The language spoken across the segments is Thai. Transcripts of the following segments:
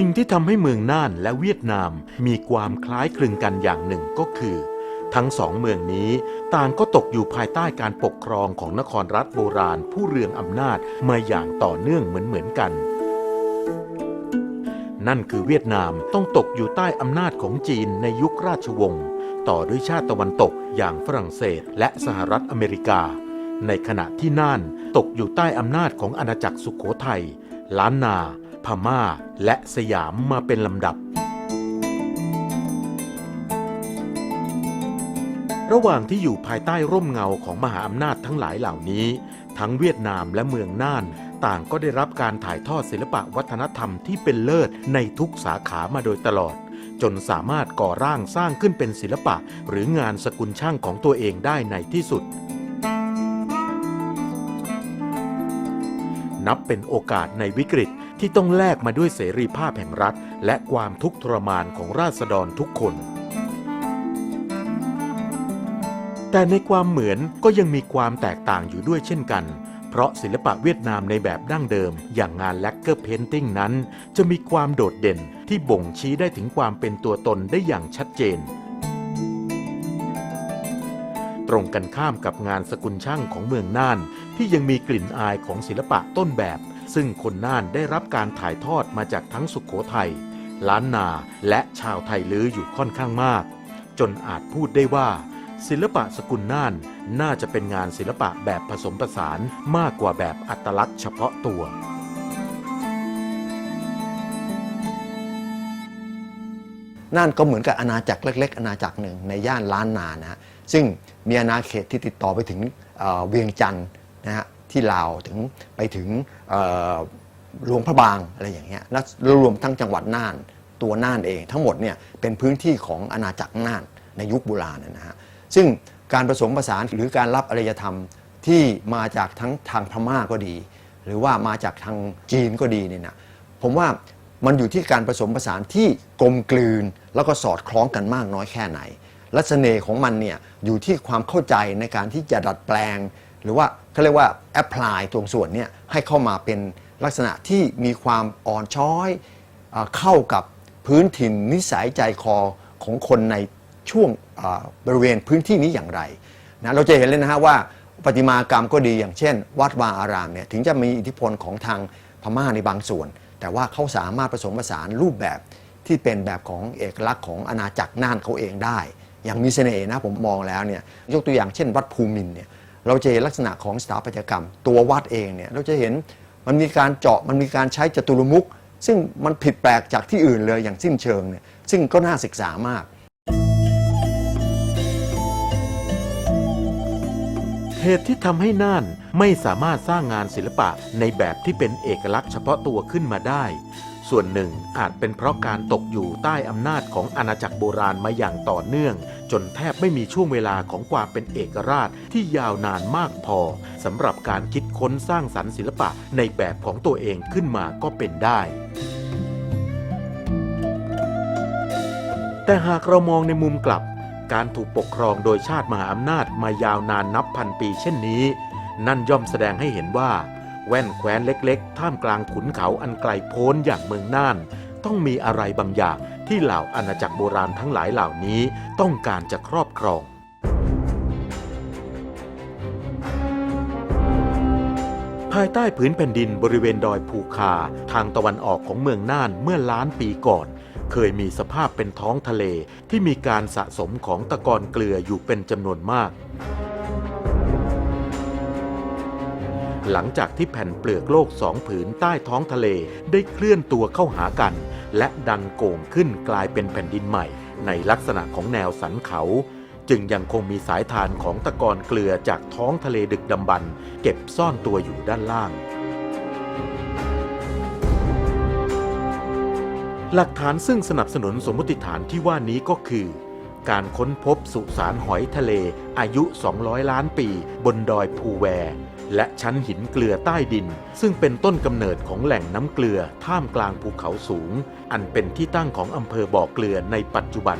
สิ่งที่ทำให้เมืองน่านและเวียดนามมีความคล้ายคลึงกันอย่างหนึ่งก็คือ ทั้งสองเมืองนี้ต่างก็ตกอยู่ภายใต้การปกครองของนครรัฐโบราณผู้เรืองอำนาจมาอย่างต่อเนื่องเหมือนเหมือนๆกัน นั่นคือเวียดนามต้องตกอยู่ใต้อำนาจของจีนในยุคราชวงศ์ต่อด้วยชาติตะวันตกอย่างฝรั่งเศสและสหรัฐอเมริกา ในขณะที่น่านตกอยู่ใต้อำนาจของอาณาจักรสุขโขทัยล้านนา พม่า และสยามมาเป็นลำดับ ระหว่างที่อยู่ภายใต้ร่มเงาของมหาอำนาจทั้งหลายเหล่านี้ ทั้งเวียดนามและเมืองน่านต่างก็ได้รับการถ่ายทอดศิลปะวัฒนธรรมที่เป็นเลิศในทุกสาขามาโดยตลอด จนสามารถก่อร่างสร้างขึ้นเป็นศิลปะ หรืองานสกุลช่างของตัวเองได้ในที่สุด นับเป็นโอกาสในวิกฤต ที่ต้องแลกมาด้วยเสรีภาพแห่งรัฐ และความทุกข์ทรมานของราษฎรทุกคน แต่ในความเหมือนก็ยังมีความแตกต่างอยู่ด้วยเช่นกัน เพราะศิลปะเวียดนามในแบบดั้งเดิม อย่างงานแลกเกอร์เพนติ้งนั้น จะมีความโดดเด่นที่บ่งชี้ได้ถึงความเป็นตัวตนได้อย่างชัดเจนตรงกันข้ามกับงานสกุลช่างของเมืองน่าน ที่ยังมีกลิ่นอายของศิลปะต้นแบบ ซึ่งคนน่านได้รับการถ่ายทอดมาจากทั้งสุขโขทัย ล้านนาและชาวไทยลื้ออยู่ค่อนข้างมาก จนอาจพูดได้ว่า ศิลปะสกุลน่านน่าจะเป็นงานศิลปะแบบผสมผสานมากกว่าแบบอัตลักษณ์เฉพาะตัวนั่นก็เหมือนกับอาณาจักรเล็ก ๆ อาณาจักรหนึ่งในย่านล้านนานะฮะซึ่งมีอาณาเขตที่ติดต่อไปถึงเเวียงจันทร์นะฮะที่ลาวถึงไปถึง หลวงพระบางอะไรอย่างเงี้ยและรวมทั้งจังหวัดน่านตัวน่านเอง ทั้งหมดเนี่ยเป็นพื้นที่ของอาณาจักรน่านในยุคโบราณนะฮะซึ่งการผสมผสานหรือการรับอารยธรรมที่มาจากทั้งทางพม่าก็ดี หรือว่ามาจากทางจีนก็ดีเนี่ยนะผมว่ามันอยู่ที่การผสมผสานที่กลมกลืน แล้วก็สอดคล้องกันมากน้อยแค่ไหน และเสน่ห์ของมันเนี่ยอยู่ที่ความเข้าใจในการที่จะดัดแปลง หรือว่าเขาเรียกว่าแอพพลายตรงส่วนเนี่ยให้เข้ามาเป็นลักษณะที่มีความอ่อนช้อยเอ่อเข้ากับพื้นถิ่นนิสัยใจคอของคนในช่วงเอ่อบริเวณพื้นที่นี้อย่างไรนะเราจะเห็นเลยนะฮะว่าประติมากรรมก็ดีอย่างเช่น วัดวาอารามเนี่ยถึงจะมีอิทธิพลของทางพม่าในบางส่วน แต่ว่าเขาสามารถผสมผสานรูปแบบที่เป็นแบบของเอกลักษณ์ของอาณาจักรน่านเขาเองได้ อย่างมีเสน่ห์นะผมมองแล้วเนี่ยยกตัวอย่างเช่น วัดภูมินทร์เนี่ย เราจะเห็นลักษณะของสถาปัตยกรรม ตัววัดเองเนี่ยเราจะเห็นมันมีการเจาะมันมีการใช้จตุรมุขซึ่งมันผิดแปลกจากที่อื่นเลยอย่างสิ้นเชิงเนี่ยซึ่งก็น่าศึกษามาก เหตุที่ทำให้น่านไม่สามารถสร้างงานศิลปะในแบบที่เป็นเอกลักษณ์เฉพาะตัวขึ้นมาได้ ส่วนหนึ่งอาจเป็นเพราะการตกอยู่ใต้อำนาจของอาณาจักรโบราณมาอย่างต่อเนื่อง จนแทบไม่มีช่วงเวลาของความเป็นเอกราชที่ยาวนานมากพอสำหรับการคิดค้นสร้างสรรค์ศิลปะในแบบของตัวเองขึ้นมาก็เป็นได้ แต่หากเรามองในมุมกลับ การถูกปกครองโดยชาติมหาอำนาจมายาวนานนับพันปีเช่นนี้ นั่นย่อมแสดงให้เห็นว่า แว่นแคว้นเล็กๆ ท่ามกลางขุนเขาอันไกลโพ้นอย่างเมืองน่าน ต้องมีอะไรบางอย่างที่เหล่าอาณาจักรโบราณทั้งหลายเหล่านี้ต้องการจะครอบครองภายใต้ผืนแผ่นดินบริเวณดอยภูคา ทางตะวันออกของเมืองน่านเมื่อล้านปีก่อน เคยมีสภาพเป็นท้องทะเลที่มีการสะสมของตะกอนเกลืออยู่เป็นจำนวนมาก หลังจากที่แผ่นเปลือกโลกสองผืนใต้ท้องทะเลได้เคลื่อนตัวเข้าหากัน และดันโก่งขึ้นกลายเป็นแผ่นดินใหม่ ในลักษณะของแนวสันเขา จึงยังคงมีสายทานของตะกอนเกลือจากท้องทะเลดึกดำบรรเก็บซ่อนตัวอยู่ด้านล่างหลักฐานซึ่งสนับสนุนสมมติฐานที่ว่านี้ก็คือ การค้นพบสุสานหอยทะเลอายุ 200 ล้านปี บนดอยภูแว และชั้นหินเกลือใต้ดิน ซึ่งเป็นต้นกำเนิดของแหล่งน้ำเกลือท่ามกลางภูเขาสูง อันเป็นที่ตั้งของอำเภอบ่อเกลือในปัจจุบัน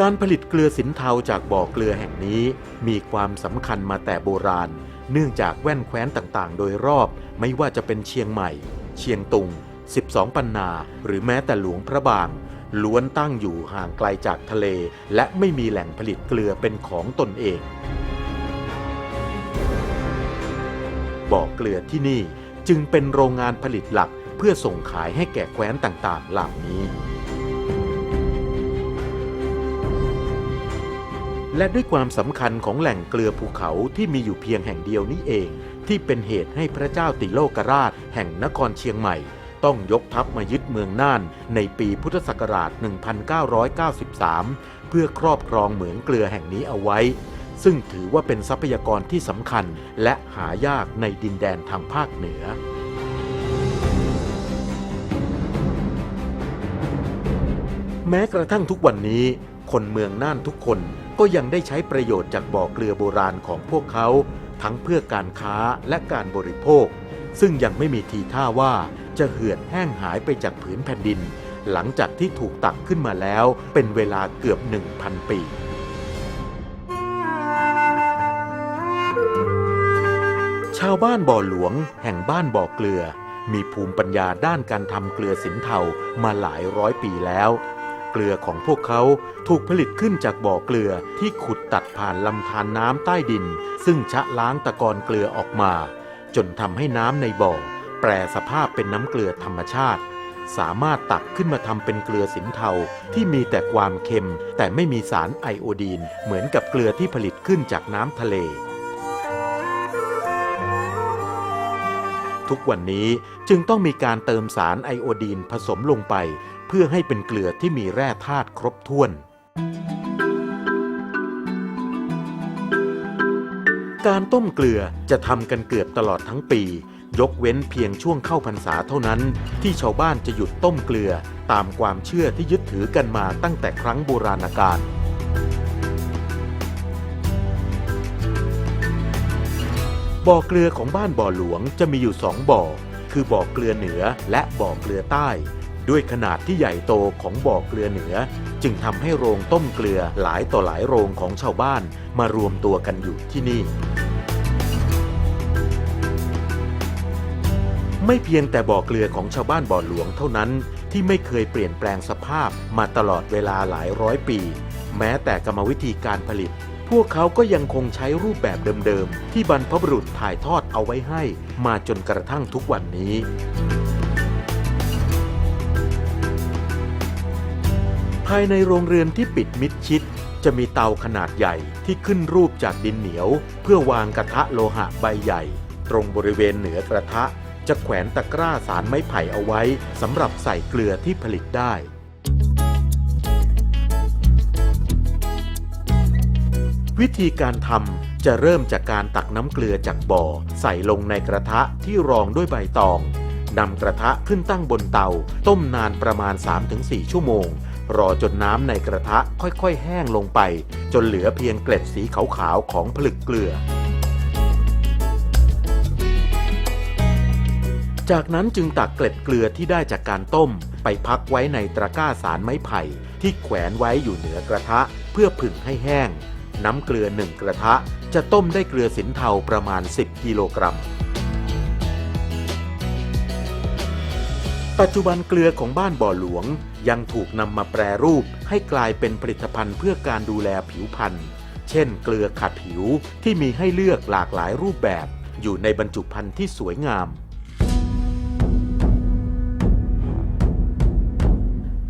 การผลิตเกลือสินเทาจากบ่อเกลือแห่งนี้ มีความสำคัญมาแต่โบราณ เนื่องจากแว่นแคว้นต่างๆ โดยรอบ ไม่ว่าจะเป็นเชียงใหม่ เชียงตุง 12 ปันนา หรือแม้แต่หลวงพระบาง ล้วนตั้งอยู่ห่างไกลจากทะเล และไม่มีแหล่งผลิตเกลือเป็นของตนเองบ่อเกลือที่นี่จึงเป็นโรงงานผลิตหลักเพื่อส่งขายให้แก่แคว้นต่างๆ เหล่านี้ และด้วยความสำคัญของแหล่งเกลือภูเขาที่มีอยู่เพียงแห่งเดียวนี้เอง ที่เป็นเหตุให้พระเจ้าติโลกราช แห่งนครเชียงใหม่ ต้องยกทัพมายึดเมืองน่านในปีพุทธศักราช 1993 เพื่อครอบครองเหมืองเกลือแห่งนี้เอาไว้ ซึ่งถือว่าเป็นทรัพยากรที่สำคัญและหายากในดินแดนทางภาคเหนือแม้กระทั่งทุกวันนี้ คนเมืองน่านทุกคนก็ยังได้ใช้ประโยชน์จากบ่อเกลือโบราณของพวกเขา ทั้งเพื่อการค้าและการบริโภค ซึ่งยังไม่มีทีท่าว่าจะเหือดแห้งหายไปจากผืนแผ่นดิน หลังจากที่ถูกตักขึ้นมาแล้วเป็นเวลาเกือบ 1,000 ปีชาวบ้านบ่อหลวง แห่งบ้านบ่อเกลือ มีภูมิปัญญาด้านการทำเกลือสินเทามาหลายร้อยปีแล้ว เกลือของพวกเขาถูกผลิตขึ้นจากบ่อเกลือที่ขุดตัดผ่านลำธารน้ำใต้ดิน ซึ่งชะล้างตะกอนเกลือออกมา จนทำให้น้ำในบ่อ แปรสภาพเป็นน้ำเกลือธรรมชาติ สามารถตักขึ้นมาทำเป็นเกลือสินเทาที่มีแต่ความเค็ม แต่ไม่มีสารไอโอดีน เหมือนกับเกลือที่ผลิตขึ้นจากน้ำทะเล ทุกวันนี้จึงต้องมีการเติมสารไอโอดีนผสมลงไป เพื่อให้เป็นเกลือที่มีแร่ธาตุครบถ้วนการต้มเกลือจะทำกันเกือบตลอดทั้งปี ยกเว้นเพียงช่วงเข้าพรรษาเท่านั้น ที่ชาวบ้านจะหยุดต้มเกลือตามความเชื่อที่ยึดถือกันมาตั้งแต่ครั้งโบราณกาลบ่อเกลือของบ้านบ่อหลวงจะมีอยู่สองบ่อ คือบ่อเกลือเหนือและบ่อเกลือใต้ ด้วยขนาดที่ใหญ่โตของบ่อเกลือเหนือ จึงทำให้โรงต้มเกลือหลายต่อหลายโรงของชาวบ้านมารวมตัวกันอยู่ที่นี่ ไม่เพียงแต่บ่อเกลือของชาวบ้านบ่อหลวงเท่านั้นที่ไม่เคยเปลี่ยนแปลงสภาพมาตลอดเวลาหลายร้อยปี แม้แต่กรรมวิธีการผลิต พวกเขาก็ยังคงใช้รูปแบบเดิมๆ ที่บรรพบุรุษถ่ายทอดเอาไว้ให้ มาจนกระทั่งทุกวันนี้ภายในโรงเรือนที่ปิดมิดชิด จะมีเตาขนาดใหญ่ที่ขึ้นรูปจากดินเหนียว เพื่อวางกระทะโลหะใบใหญ่ ตรงบริเวณเหนือกระทะ จะแขวนตะกร้าสารไม้ไผ่เอาไว้สำหรับใส่เกลือที่ผลิตได้ วิธีการทำจะเริ่มจากการตักน้ำเกลือจากบ่อ ใส่ลงในกระทะที่รองด้วยใบตองนำกระทะขึ้นตั้งบนเตา ต้มนานประมาณ 3-4 ชั่วโมง รอจนน้ำในกระทะค่อยๆ แห้งลงไป จนเหลือเพียงเกล็ดสีขาวๆของผลึกเกลือ จากนั้นจึงตักเกล็ดเกลือที่ได้จากการต้ม ไปพักไว้ในตะกร้าสารไม้ไผ่ ที่แขวนไว้อยู่เหนือกระทะ เพื่อผึ่งให้แห้ง น้ำเกลือหนึ่งกระทะ จะต้มได้เกลือสินเทาประมาณ 10 กิโลกรัม ปัจจุบันเกลือของบ้านบ่อหลวง ยังถูกนำมาแปรรูปให้กลายเป็นผลิตภัณฑ์เพื่อการดูแลผิวพรรณเช่น เกลือขัดผิวที่มีให้เลือกหลากหลายรูปแบบ อยู่ในบรรจุภัณฑ์ที่สวยงาม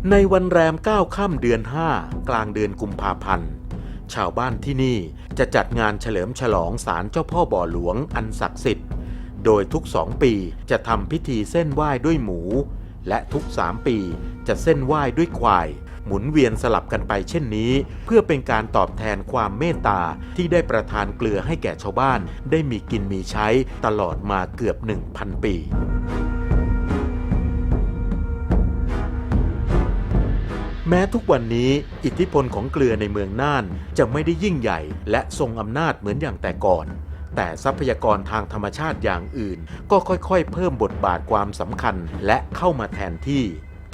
ในวันแรม 9 ค่ำเดือน 5 กลางเดือนกุมภาพันธ์ ชาวบ้านที่นี่จะจัดงานเฉลิมฉลองศาลเจ้าพ่อบ่อหลวงอันศักดิ์สิทธิ์ โดยทุกสองปีจะทำพิธีเส้นไหว้ด้วยหมู และทุกสามปีจะเส้นไหว้ด้วยควาย หมุนเวียนสลับกันไปเช่นนี้ เพื่อเป็นการตอบแทนความเมตตาที่ได้ประทานเกลือให้แก่ชาวบ้าน ได้มีกินมีใช้ตลอดมาเกือบ 1,000 ปี แม้ทุกวันนี้อิทธิพลของเกลือในเมืองน่านจะไม่ได้ยิ่งใหญ่ และทรงอำนาจเหมือนอย่างแต่ก่อน แต่ทรัพยากรทางธรรมชาติอย่างอื่น ก็ค่อยๆ เพิ่มบทบาทความสำคัญและเข้ามาแทนที่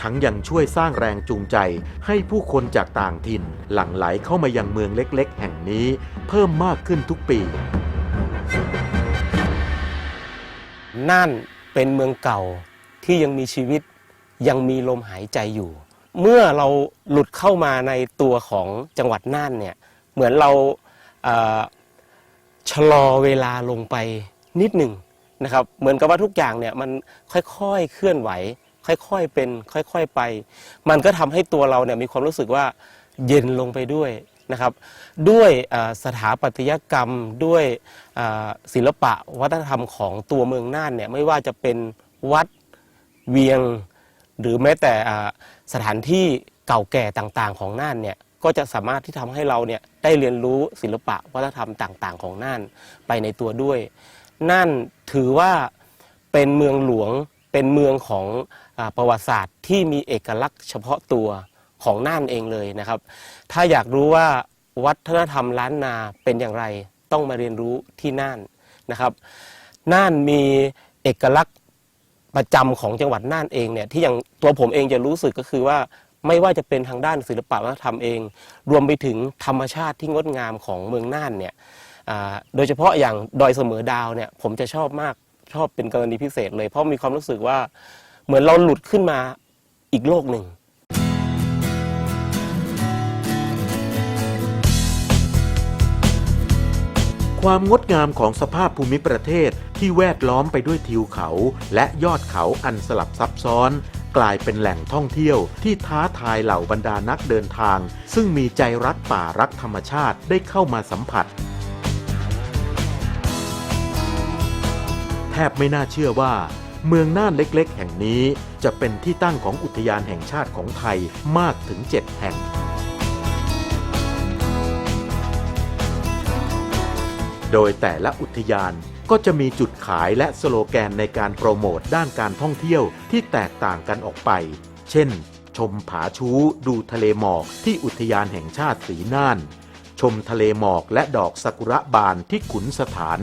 ทั้งยังช่วยสร้างแรงจูงใจ ให้ผู้คนจากต่างถิ่น หลั่งไหลเข้ามายังเมืองเล็กๆ แห่งนี้ เพิ่มมากขึ้นทุกปีน่านเป็นเมืองเก่าที่ยังมีชีวิตยังมีลมหายใจอยู่ เมื่อเราหลุดเข้ามาในตัวของจังหวัดน่านเนี่ยเหมือนเราเชะลอเวลาลงไปนิดหนึ่งนะครับ เหมือนกับว่าทุกอย่างเนี่ยมันค่อยๆเคลื่อนไหว ค่อยๆเป็น ค่อยๆไป มันก็ทำให้ตัวเราเนี่ยมีความรู้สึกว่าเย็นลงไปด้วยนะครับ ด้วยสถาปัตยกรรมด้วยศิลปะวัฒนธรรมของตัวเมืองน่านเนี่ยไม่ว่าจะเป็นวัดเวียง หรือแม้แต่สถานที่เก่าแก่ต่างๆของน่านเนี่ยก็จะสามารถที่ทำให้เราเนี่ยได้เรียนรู้ศิลปะวัฒนธรรมต่างๆ ของน่านไปในตัวด้วย น่านถือว่าเป็นเมืองหลวงเป็นเมืองของอประวัติศาสตร์ที่มีเอกลักษณ์เฉพาะตัวของน่านเองเลยนะครับ ถ้าอยากรู้ว่าวัฒนธรรมล้านนาเป็นอย่างไรต้องมาเรียนรู้ที่น่านนะครับ น่านมีเอกลักษณ์ ประจำของจังหวัดน่านเองเนี่ยที่อย่างตัวผมเองจะรู้สึกก็คือว่าไม่ว่าจะเป็นทางด้านศิลปะวัฒนธรรมเอง รวมไปถึงธรรมชาติที่งดงามของเมืองน่านเนี่ยโดยเฉพาะอย่างดอยเสมอดาวเนี่ยผมจะชอบมากชอบเป็นกรณีพิเศษเลย เพราะมีความรู้สึกว่าเหมือนเราหลุดขึ้นมาอีกโลกหนึ่ง ความงดงามของสภาพภูมิประเทศที่แวดล้อมไปด้วยทิวเขา และยอดเขาอันสลับซับซ้อน กลายเป็นแหล่งท่องเที่ยวที่ท้าทายเหล่าบรรดานักเดินทาง ซึ่งมีใจรักป่ารักธรรมชาติได้เข้ามาสัมผัส แทบไม่น่าเชื่อว่า เมืองน่านเล็กๆ แห่งนี้ จะเป็นที่ตั้งของอุทยานแห่งชาติของไทยมากถึง 7 แห่ง โดยแต่ละอุทยานก็จะมีจุดขายและสโลแกนในการโปรโมทด้านการท่องเที่ยวที่แตกต่างกันออกไป เช่น ชมผาชูดูทะเลหมอกที่อุทยานแห่งชาติสีน่าน ชมทะเลหมอกและดอกซากุระบานที่ขุนสถาน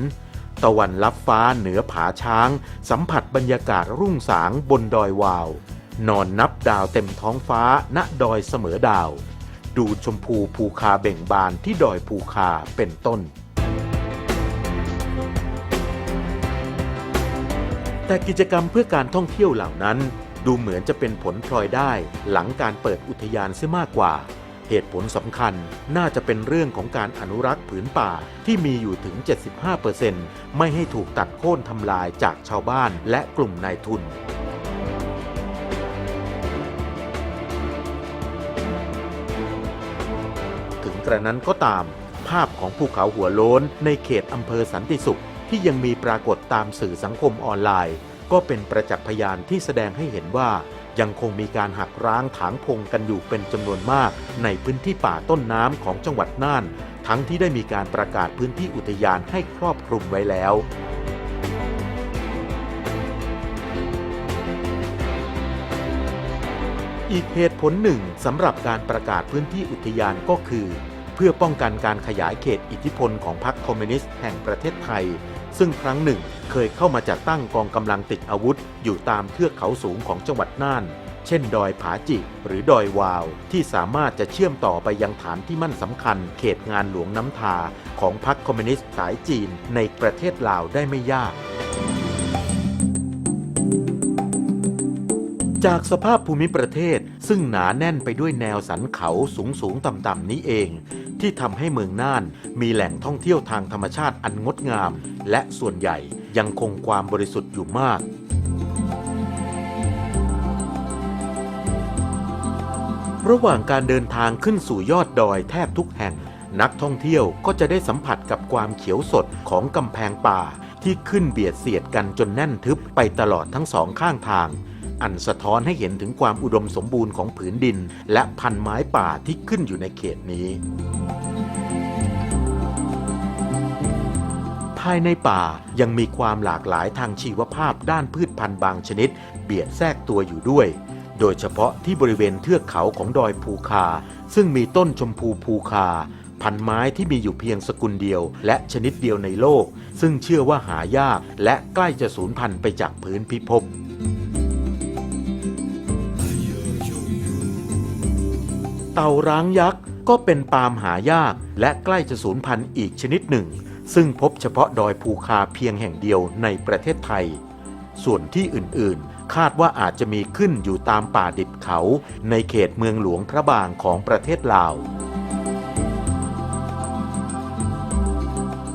ตะวันลับฟ้าเหนือผาช้าง สัมผัสบรรยากาศรุ่งสางบนดอยวาว นอนนับดาวเต็มท้องฟ้าณดอยเสมอดาว ดูชมพูภูคาเบ่งบานที่ดอยภูคาเป็นต้น แต่กิจกรรมเพื่อการท่องเที่ยวเหล่านั้น ดูเหมือนจะเป็นผลพลอยได้หลังการเปิดอุทยานเสียมากกว่า เหตุผลสำคัญน่าจะเป็นเรื่องของการอนุรักษ์ผืนป่าที่มีอยู่ถึง 75%ไม่ให้ถูกตัดโค่นทำลายจากชาวบ้านและกลุ่มนายทุนถึงกระนั้นก็ตาม ภาพของภูเขาหัวโล้นในเขตอำเภอสันติสุข ที่ยังมีปรากฏตามสื่อสังคมออนไลน์ ก็เป็นประจักษ์พยานที่แสดงให้เห็นว่ายังคงมีการหักร้างถางพงกันอยู่เป็นจำนวนมาก ในพื้นที่ป่าต้นน้ำของจังหวัดน่าน ทั้งที่ได้มีการประกาศพื้นที่อุทยานให้ครอบคลุมไว้แล้วอีกเหตุผลหนึ่งสำหรับการประกาศพื้นที่อุทยานก็คือ เพื่อป้องกันการขยายเขตอิทธิพลของพรรคคอมมิวนิสต์แห่งประเทศไทย ซึ่งครั้งหนึ่งเคยเข้ามาจัดตั้งกองกำลังติดอาวุธ อยู่ตามเทือกเขาสูงของจังหวัดน่าน เช่น ดอยผาจิกหรือดอยวาว ที่สามารถจะเชื่อมต่อไปยังฐานที่มั่นสำคัญ เขตงานหลวงน้ำทาของพรรคคอมมิวนิสต์สายจีนในประเทศลาวได้ไม่ยาก จากสภาพภูมิประเทศซึ่งหนาแน่นไปด้วยแนวสันเขาสูงสูงต่ำต่ำๆนี้เอง ที่ทำให้เมืองน่านมีแหล่งท่องเที่ยวทางธรรมชาติอันงดงาม และส่วนใหญ่ยังคงความบริสุทธิ์อยู่มากระหว่างการเดินทางขึ้นสู่ยอดดอยแทบทุกแห่ง นักท่องเที่ยวก็จะได้สัมผัสกับความเขียวสดของกำแพงป่า ที่ขึ้นเบียดเสียดกันจนแน่นทึบไปตลอดทั้งสองข้างทาง อันสะท้อนให้เห็นถึงความอุดมสมบูรณ์ของผืนดิน และพันไม้ป่าที่ขึ้นอยู่ในเขตนี้ภายในป่ายังมีความหลากหลายทางชีวภาพด้านพืชพันธุ์บางชนิด เบียดแทรกตัวอยู่ด้วย โดยเฉพาะที่บริเวณเทือกเขาของดอยภูคา ซึ่งมีต้นชมพูภูคา พันไม้ที่มีอยู่เพียงสกุลเดียว และชนิดเดียวในโลก ซึ่งเชื่อว่าหายากและใกล้จะสูญพันธุ์ไปจากพื้นพิภพ เต่าร้างยักษ์ก็เป็นปาล์มหายาก และใกล้จะสูญพันธุ์อีกชนิดหนึ่ง ซึ่งพบเฉพาะดอยภูคาเพียงแห่งเดียวในประเทศไทย ส่วนที่อื่นๆ คาดว่าอาจจะมีขึ้นอยู่ตามป่าดิบเขา ในเขตเมืองหลวงพระบางของประเทศลาว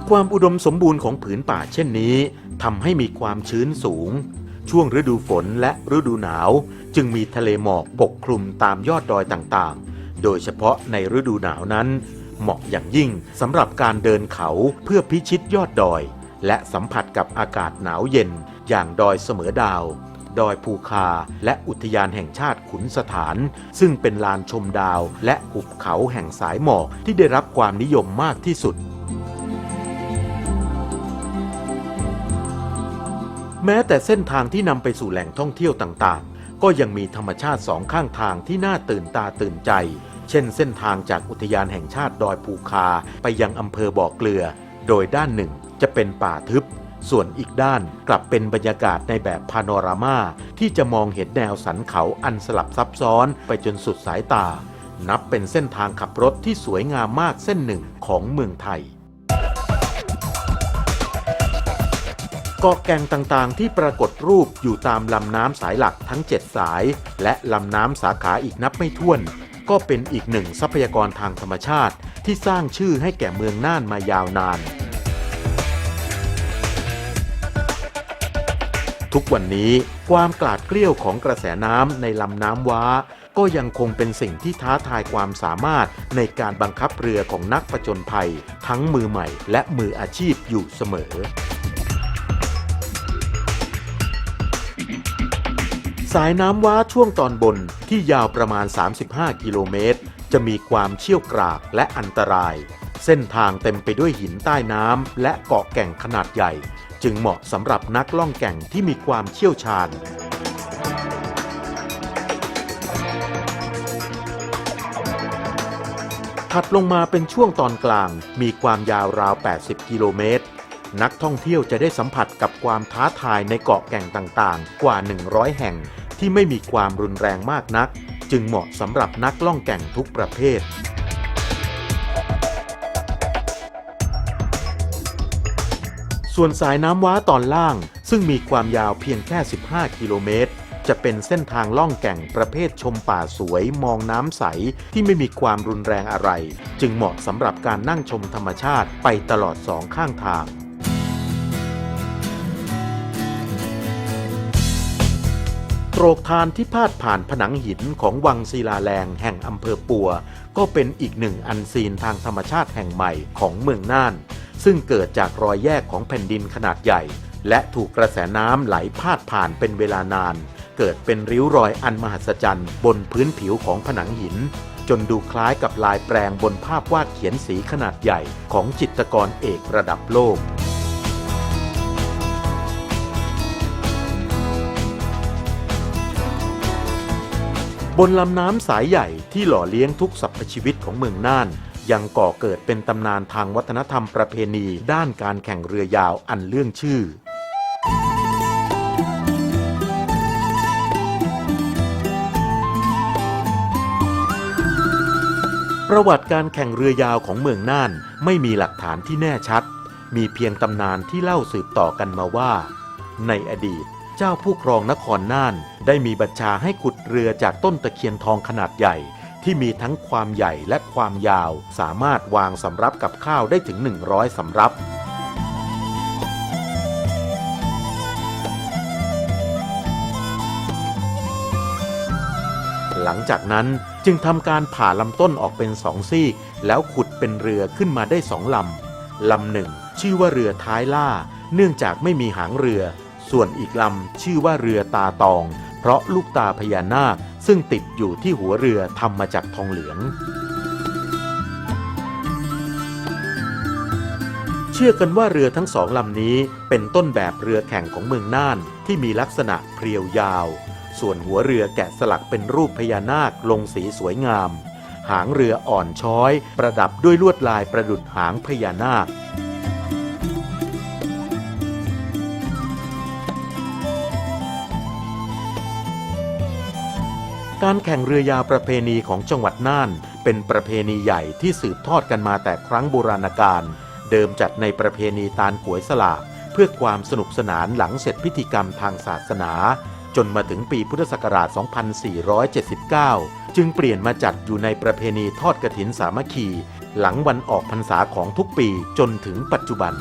ความอุดมสมบูรณ์ของผืนป่าเช่นนี้ทำให้มีความชื้นสูง ช่วงฤดูฝนและฤดูหนาว จึงมีทะเลหมอกปกคลุมตามยอดดอยต่าง โดยเฉพาะในฤดูหนาวนั้น เหมาะอย่างยิ่งสำหรับการเดินเขาเพื่อพิชิตยอดดอย และสัมผัสกับอากาศหนาวเย็น อย่างดอยเสมอดาว ดอยภูคา และอุทยานแห่งชาติขุนสถาน ซึ่งเป็นลานชมดาว และหุบเขาแห่งสายหมอกที่ได้รับความนิยมมากที่สุดแม้แต่เส้นทางที่นำไปสู่แหล่งท่องเที่ยวต่างๆ ก็ยังมีธรรมชาติสองข้างทางที่น่าตื่นตาตื่นใจ เช่นเส้นทางจากอุทยานแห่งชาติดอยภูคาไปยังอำเภอบ่อเกลือ โดยด้านหนึ่งจะเป็นป่าทึบ ส่วนอีกด้านกลับเป็นบรรยากาศในแบบพาโนรามาที่จะมองเห็นแนวสันเขาอันสลับซับซ้อนไปจนสุดสายตา นับเป็นเส้นทางขับรถที่สวยงามมากเส้นหนึ่งของเมืองไทยเกาะแก่งต่างๆ ที่ปรากฏรูปอยู่ตามลำน้ำสายหลักทั้ง 7 สาย และลำน้ำสาขาอีกนับไม่ถ้วน ก็เป็นอีกหนึ่งทรัพยากรทางธรรมชาติ ที่สร้างชื่อให้แก่เมืองน่านมายาวนาน ทุกวันนี้ความกลาดเกลี้ยวของกระแสน้ำในลำน้ำว้า ก็ยังคงเป็นสิ่งที่ท้าทายความสามารถในการบังคับเรือของนักประจนภัย ทั้งมือใหม่และมืออาชีพอยู่เสมอ สายน้ำว้าช่วงตอนบนที่ยาวประมาณ 35 กิโลเมตร จะมีความเชี่ยวกรากและอันตราย เส้นทางเต็มไปด้วยหินใต้น้ำและเกาะแก่งขนาดใหญ่ จึงเหมาะสำหรับนักล่องแก่งที่มีความเชี่ยวชาญถัดลงมาเป็นช่วงตอนกลางมีความยาวราว 80 กิโลเมตร นักท่องเที่ยวจะได้สัมผัสกับความท้าทายในเกาะแก่งต่างๆ กว่า 100 แห่ง ที่ไม่มีความรุนแรงมากนัก จึงเหมาะสำหรับนักล่องแก่งทุกประเภทส่วนสายน้ำว้าตอนล่าง ซึ่งมีความยาวเพียงแค่ 15 กิโลเมตร จะเป็นเส้นทางล่องแก่งประเภทชมป่าสวยมองน้ำใส ที่ไม่มีความรุนแรงอะไร จึงเหมาะสำหรับการนั่งชมธรรมชาติไปตลอดสองข้างทาง รกทานที่พาดผ่านผนังหินของวังศิลาแรงแห่งอำเภอปัว ก็เป็นอีกหนึ่งอันซีนทางธรรมชาติแห่งใหม่ของเมืองน่าน ซึ่งเกิดจากรอยแยกของแผ่นดินขนาดใหญ่ และถูกกระแสน้ำไหลพาดผ่านเป็นเวลานาน เกิดเป็นริ้วรอยอันมหัศจรรย์ บนพื้นผิวของผนังหิน จนดูคล้ายกับลายแปลงบนภาพวาดเขียนสีขนาดใหญ่ของจิตรกรเอกระดับโลก บนลำน้ำสายใหญ่ที่หล่อเลี้ยงทุกสรรพชีวิตของเมืองน่าน ยังก่อเกิดเป็นตำนานทางวัฒนธรรมประเพณี ด้านการแข่งเรือยาวอันเลื่องชื่อ ประวัติการแข่งเรือยาวของเมืองน่านไม่มีหลักฐานที่แน่ชัด มีเพียงตำนานที่เล่าสืบต่อกันมาว่า ในอดีต เจ้าผู้ครองนครน่าน ได้มีบัญชาให้ขุดเรือจากต้นตะเคียนทองขนาดใหญ่ ที่มีทั้งความใหญ่และความยาว สามารถวางสำรับกับข้าวได้ถึง 100สำรับหลังจากนั้นจึงทำการผ่าลำต้นออกเป็นสองซีกแล้วขุดเป็นเรือขึ้นมาได้สองลำ ลำหนึ่งชื่อว่าเรือท้ายล่า เนื่องจากไม่มีหางเรือ ส่วนอีกลำชื่อว่าเรือตาตอง เพราะลูกตาพญานาคซึ่งติดอยู่ที่หัวเรือทำมาจากทองเหลือง เชื่อกันว่าเรือทั้งสองลำนี้เป็นต้นแบบเรือแข่งของเมืองน่านที่มีลักษณะเพรียวยาว ส่วนหัวเรือแกะสลักเป็นรูปพญานาคลงสีสวยงาม หางเรืออ่อนช้อย ประดับด้วยลวดลายประดุดหางพญานาค การแข่งเรือยาวประเพณีของจังหวัดน่าน เป็นประเพณีใหญ่ที่สืบทอดกันมาแต่ครั้งโบราณกาลเดิมจัดในประเพณีตาลกวยสลากเพื่อความสนุกสนานหลังเสร็จพิธีกรรมทางศาสนา จนมาถึงปีพุทธศักราช 2479 จึงเปลี่ยนมาจัดอยู่ในประเพณีทอดกระถินสามัคคี หลังวันออกพรรษาของทุกปีจนถึงปัจจุบัน